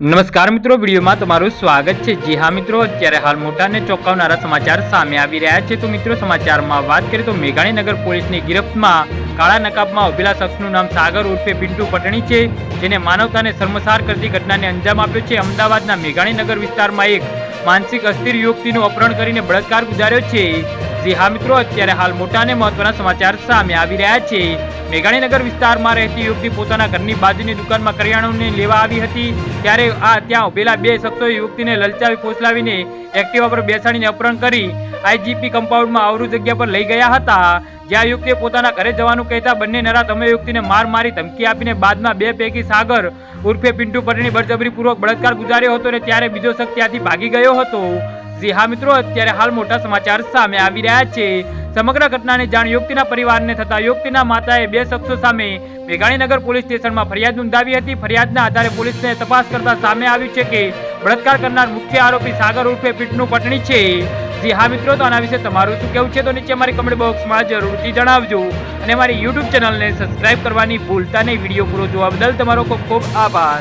નમસ્કાર મિત્રો, વિડીયોમાં તમારું સ્વાગત છે. જી હા મિત્રો, અત્યારે હાલ મોટા અને ચોંકાવનારા સમાચાર સામે આવી રહ્યા છે. તો મિત્રો, સમાચારમાં વાત કરીએ તો મેઘાણીનગર પોલીસની ગિરફ્તમાં કાળા નકાબમાં ઉભેલા શખ્સનું નામ સાગર ઉર્ફે પિન્ટુ પટણી છે, જેને માનવતાને શર્મસાર કરતી ઘટનાને અંજામ આપ્યો છે. અમદાવાદના મેઘાણીનગર વિસ્તારમાં એક માનસિક અસ્થિર યુવતીનું અપહરણ કરીને બળાત્કાર ગુજાર્યો છે. જી હા મિત્રો, અત્યારે હાલ મોટા અને મહત્વના સમાચાર સામે આવી રહ્યા છે. મેઘાણીનગર વિસ્તારમાં રહેતી યુવતી પોતાના ઘરની બાજુની દુકાનમાં કરિયાણુને લેવા આવી હતી. ત્યારે આ ત્યાં ઉભેલા બે શખ્સોએ યુવતીને લલચાવી ફોસલાવીને એક્ટિવા પર બેસાડીને અપહરણ કરી આઈજીપી કમ્પાઉન્ડમાં અવરું જગ્યા પર લઈ ગયા હતા. જ્યાં યુવતીએ પોતાના ઘરે જવાનું કહેતા બંને નરા તમે યુવતીને માર મારી ધમકી આપીને બાદમાં બે પૈકી સાગર ઉર્ફે પિન્ટુ પટેલની બળજબરીપૂર્વક બળાત્કાર ગુજાર્યો હતો અને ત્યારે બીજો શખ્સ ત્યાંથી ભાગી ગયો હતો. જી હા મિત્રો, અત્યારે હાલ મોટા સમાચાર સામે આવી રહ્યા છે. સમગ્ર ઘટનાને જાણ યુવતીના પરિવારને થતા યુવતીના માતાએ બે શખ્સો સામે મેઘાણીનગર પોલીસ સ્ટેશનમાં ફરિયાદ નોંધાવી હતી. ફરિયાદના આધારે પોલીસને તપાસ કરતા સામે આવ્યું છે કે બળાત્કાર કરનાર મુખ્ય આરોપી સાગર ઉર્ફે પીઠનું પટણી છે. જી હા મિત્રો, તો આના વિશે તમારું શું કહેવું છે? તો નીચે અમારી કમેન્ટ બોક્સમાં જરૂરથી જણાવજો. અને અમારી યુટ્યુબ ચેનલને સબસ્ક્રાઇબ કરવાની ભૂલતા નહીં. વીડિયો પૂરો જોવા બદલ તમારો ખૂબ ખૂબ આભાર.